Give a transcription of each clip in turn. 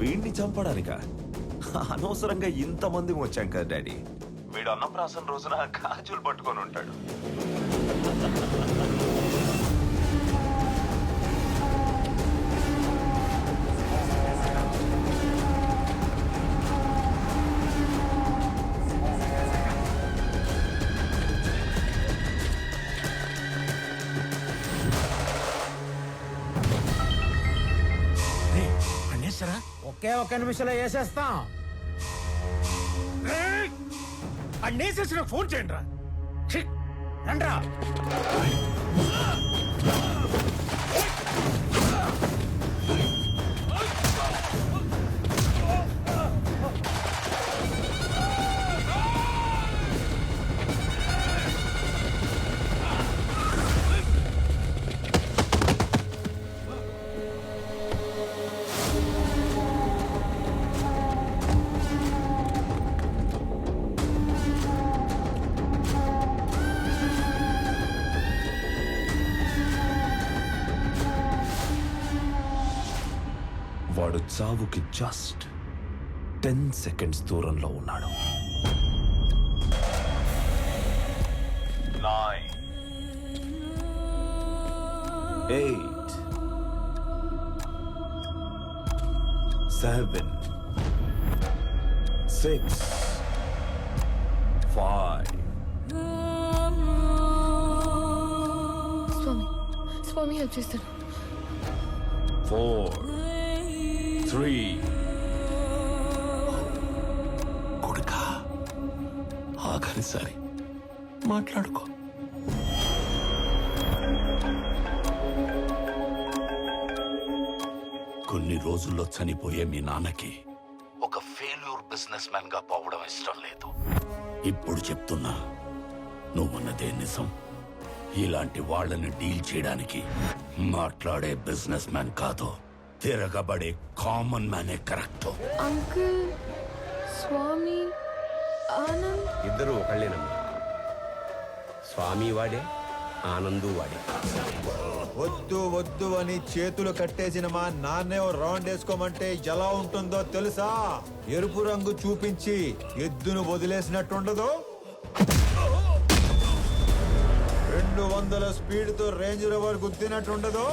వీడిని చంపడానిక? అనవసరంగా ఇంతమంది వచ్చాం కదా డాడీ. వీడు అన్నప్రాసన రోజున కాజులు పట్టుకొని ఉంటాడు. అనేసరా ఒకే ఒక్క నిమిషంలో వేసేస్తాం. అనేసేసి నాకు ఫోన్ చేయండి రా రండ్రా. వాడు చావుకి జస్ట్ టెన్ సెకండ్స్ దూరంలో ఉన్నాడు. Nine eight seven six five స్వామి స్వామి హెల్ప్ ఫోర్ త్రీ కొడుక ఆఖరిసారి మాట్లాడుకో. కొన్ని రోజుల్లో చనిపోయే మీ నాన్నకి ఒక ఫెయిల్యూర్ బిజినెస్ మ్యాన్గా పోవడం ఇష్టం లేదు. ఇప్పుడు చెప్తున్నా నువ్వున్నదే నిజం. ఇలాంటి వాళ్ళని డీల్ చేయడానికి మాట్లాడే బిజినెస్ మ్యాన్ కాదు. తిరగబడే కామన్ మ్యానే కరెక్ట్ అంకుల్ స్వామి ఆనంద్. ఇద్దరు ఒకళ్ళేనమ్మా. స్వామి వాడే ఆనందు వాడే. వద్దు వద్దు అని చేతులు కట్టేసిన మా నాన్నే రౌండ్ వేసుకోమంటే ఎలా ఉంటుందో తెలుసా? ఎరుపు రంగు చూపించి ఎద్దును వదిలేసినట్టుండదు. రెండు వందల స్పీడ్తో రేంజ్ రోవర్ గుద్దినట్టుండదు.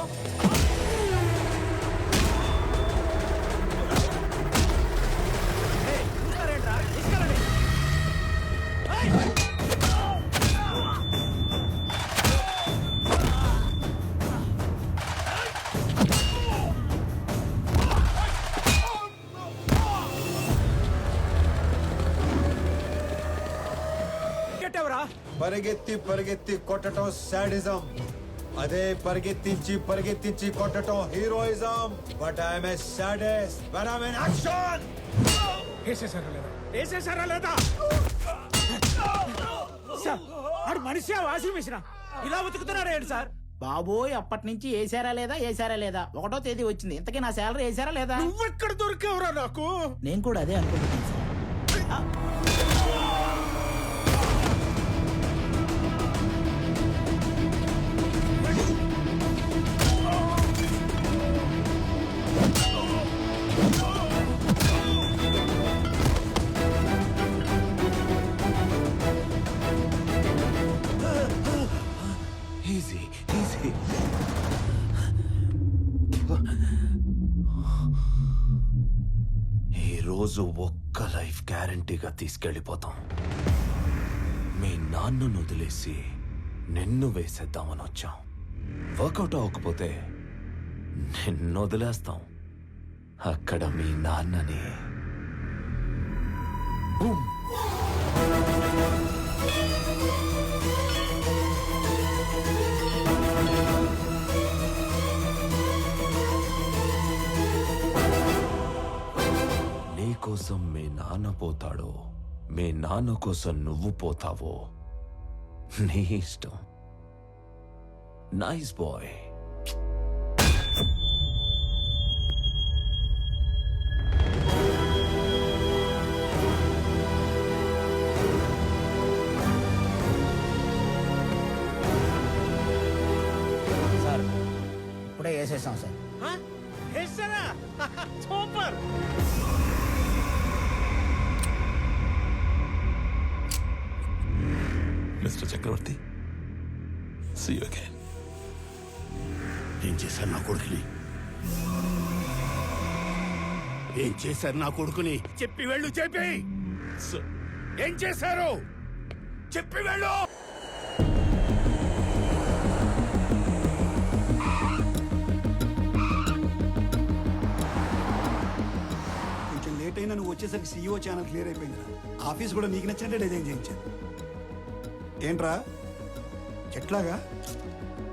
పెట్టావురా పరిగెత్తి పరిగెత్తి కొట్టడం సాడిజం అదే పరిగెత్తించి పరిగెత్తించి కొట్టడం heroism but I'm a saddest but I'm in action వేసేసారా లేదా? వేసేసారా లేదా? సార్ ఆడు మనిషి వాషింగ్ మిషన్ ఇలా ఉతుకుతున్నాడు ఏంటి సార్? బాబోయ్ అప్పటి నుంచి వేసారా లేదా? వేసారా లేదా? ఒకటో తేదీ వచ్చింది. ఇంతకీ నా శాలరీ వేసారా లేదా? నువ్వెక్కడ దొరికావురా నాకు? నేను కూడా అదే అనుకుంటున్నాను సార్. రోజు ఒక్క లైఫ్ గ్యారంటీగా తీసుకెళ్ళిపోతాం. మీ నాన్నను వదిలేసి నిన్ను వేసేద్దామని వచ్చాం. వర్కౌట్ అవ్వకపోతే నిన్ను వదిలేస్తాం. అక్కడ మీ నాన్నని. బూమ్. నీకోసం మీ నాన్న పోతాడో మీ నాన్న కోసం నువ్వు పోతావో నీ ఇష్టం. నైస్ బాయ్ సార్ ఇప్పుడే వేసేసాం sir. Super! Mister Chakravarthy. See you again ఏం చేశారు నా కొడుకుని? ఏం చేశారు నా కొడుకుని? చెప్పి వెళ్ళు చెప్పి! స- ఏం చేశారు? చెప్పి వెళ్ళు! కొంచెం లేట్ అయినా నువ్వు వచ్చేసరికి సీఈఓ ఛానల్ క్లియర్ అయిపోయింది ఆఫీస్ కూడా నీకు నచ్చినట్టే డిజైన్ చేయించాను ఏంట్రా? ఎట్లాగా?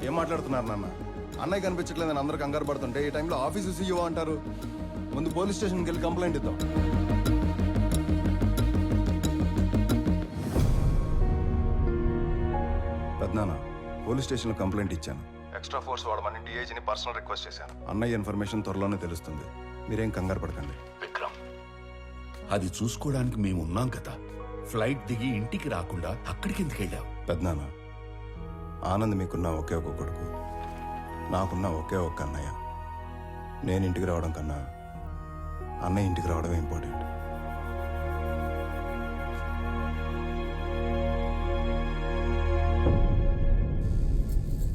ఏం మాట్లాడుతున్నారు నాన్న? అన్నయ్య కనిపించట్లేదని అందరూ కంగారు పడుతుంటే ఈ టైంలో ఆఫీసు సీఈఓ అంటారు. ముందు పోలీస్ స్టేషన్కి వెళ్ళి కంప్లైంట్ ఇద్దాం. పెద్దనాన్న పోలీస్ స్టేషన్లో కంప్లైంట్ ఇచ్చాను. ఎక్స్ట్రా ఫోర్స్ వాడమని డిఐజీని పర్సనల్ రిక్వెస్ట్ చేశాను. అన్నయ్య ఇన్ఫర్మేషన్ త్వరలోనే తెలుస్తుంది. మీరేం కంగారు పడకండి. విక్రమ్. అది చూసుకోవడానికి మేము ఉన్నాం కదా. ఫ్లైట్ దిగి ఇంటికి రాకుండా అక్కడికి ఎందుకు వెళ్ళావు? పెద్దనాన్న ఆనంద్ మీకున్న ఒకే ఒక కొడుకు. నాకున్న ఒకే ఒక్క అన్నయ్య. నేను ఇంటికి రావడం కన్నా అన్నయ్య ఇంటికి రావడమే ఇంపార్టెంట్.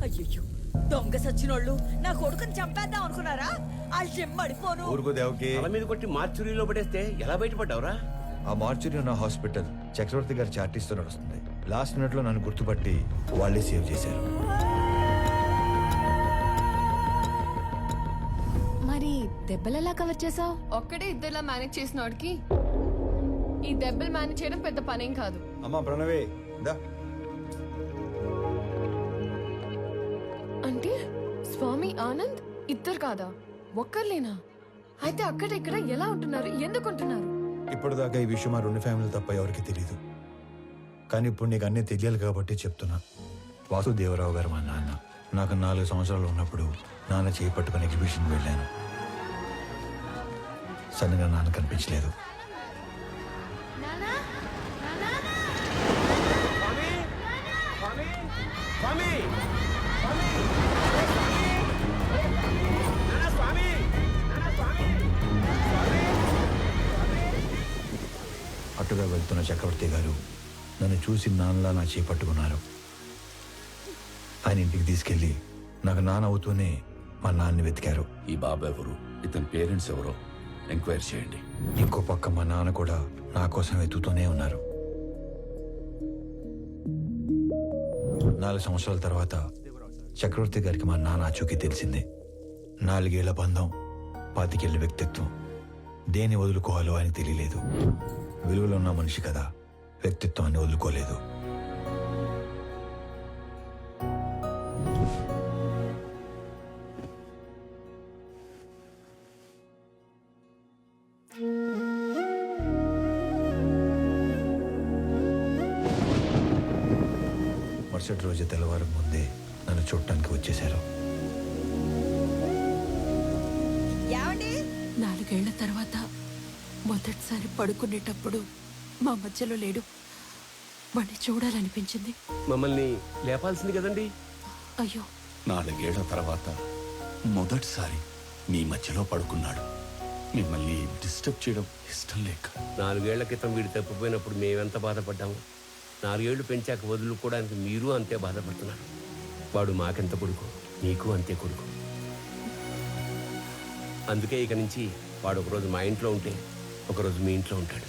అయ్యో దొంగ సచ్చినోళ్ళు. నా కొడుకుని చంపేద్దాం అనుకున్నారా? ఆ చెమ్మడిపోను ఊరుకో దేవకి. తల మీద కొట్టి మార్చురీలో పడేస్తే ఎలా బయటపడ్డావురా? ఆ మార్చురీ ఉన్న హాస్పిటల్ చక్రవర్తి గారి చార్టీస్తో నడుస్తుంది. లాస్ట్ మినిట్లో నన్ను గుర్తుపట్టి వాళ్ళే సేవ్ చేశారు. మరి దెబ్బలు ఎలా కవర్ చేసావు ఒక్కడే ఇద్దరులా మేనేజ్ చేసిన వాడికి ఈ దెబ్బలు మేనేజ్ చేయడం పెద్ద పనేం కాదు. అమ్మా ప్రణవే దా అంటే స్వామి ఆనంద్ ఇద్దరు కాదా? ఒక్కర్లేనా? అయితే అక్కడ ఇక్కడ ఎలా ఉంటున్నారు? ఎందుకు ఉంటున్నారు ఇప్పటిదాకా ఈ విషయం మా రెండు ఫ్యామిలీ తప్ప ఎవరికి తెలియదు కానీ ఇప్పుడు నీకు అన్నీ తెలియాలి కాబట్టి చెప్తున్నా వాసుదేవరావు గారు మా నాన్న నాకు నాలుగు సంవత్సరాలు ఉన్నప్పుడు నాన్న చేయి పట్టుకుని ఎగ్జిబిషన్ వెళ్ళాను సడన్గా నాన్న కనిపించలేదు అటుగా వెళ్తున్న చక్రవర్తి గారు నన్ను చూసి నాన్నలా నా చేయి పట్టుకున్నారు. ఆయన ఇంటికి తీసుకెళ్ళి నాకు నాన్న అవుతూనే మా నాన్నని వెతికారు. ఈ బాబు ఎవరు? ఇతని పేరెంట్స్ ఎవరో? ఎంక్వైరీ చేయండి. ఇంకో పక్క మా నాన్న కూడా నా కోసం వెతుకుతూనే ఉన్నారు. నాలుగు సంవత్సరాల తర్వాత చక్రవర్తి గారికి మా నాన్న ఆచూకీ తెలిసింది. నాలుగేళ్ళ బంధం పాతికేళ్ళ వ్యక్తిత్వం దేన్ని వదులుకోవాలో ఆయన తెలియలేదు. విలువలో ఉన్న మనిషి కదా వ్యక్తిత్వాన్ని వదులుకోలేదు. మరుసటి రోజు తెల్లవారు ముందే నన్ను చూడటానికి వచ్చేశారు. మొదటిసారి పడుకునేటప్పుడు మా మధ్యలో లేడు. వాడిని చూడాలనిపించింది. మమ్మల్ని లేపాల్సింది కదండి. అయ్యో. నాలుగేళ్ళ తర్వాత మొదటిసారి మీ మధ్యలో పడుకున్నాడు. మిమ్మల్ని డిస్టర్బ్ చేయడం ఇష్టం లేక. నాలుగేళ్ళ క్రితం వీడు తప్పిపోయినప్పుడు మేమెంత బాధపడ్డాము? నాలుగేళ్ళు పెంచాక వదులుకోవడానికి మీరు అంతే బాధపడుతున్నారు. వాడు మాకెంత కొడుకు? నీకు అంతే కొడుకు. అందుకే ఇక నుంచి వాడు ఒకరోజు మా ఇంట్లో ఉంటే ఒకరోజు మీ ఇంట్లో ఉంటాడు.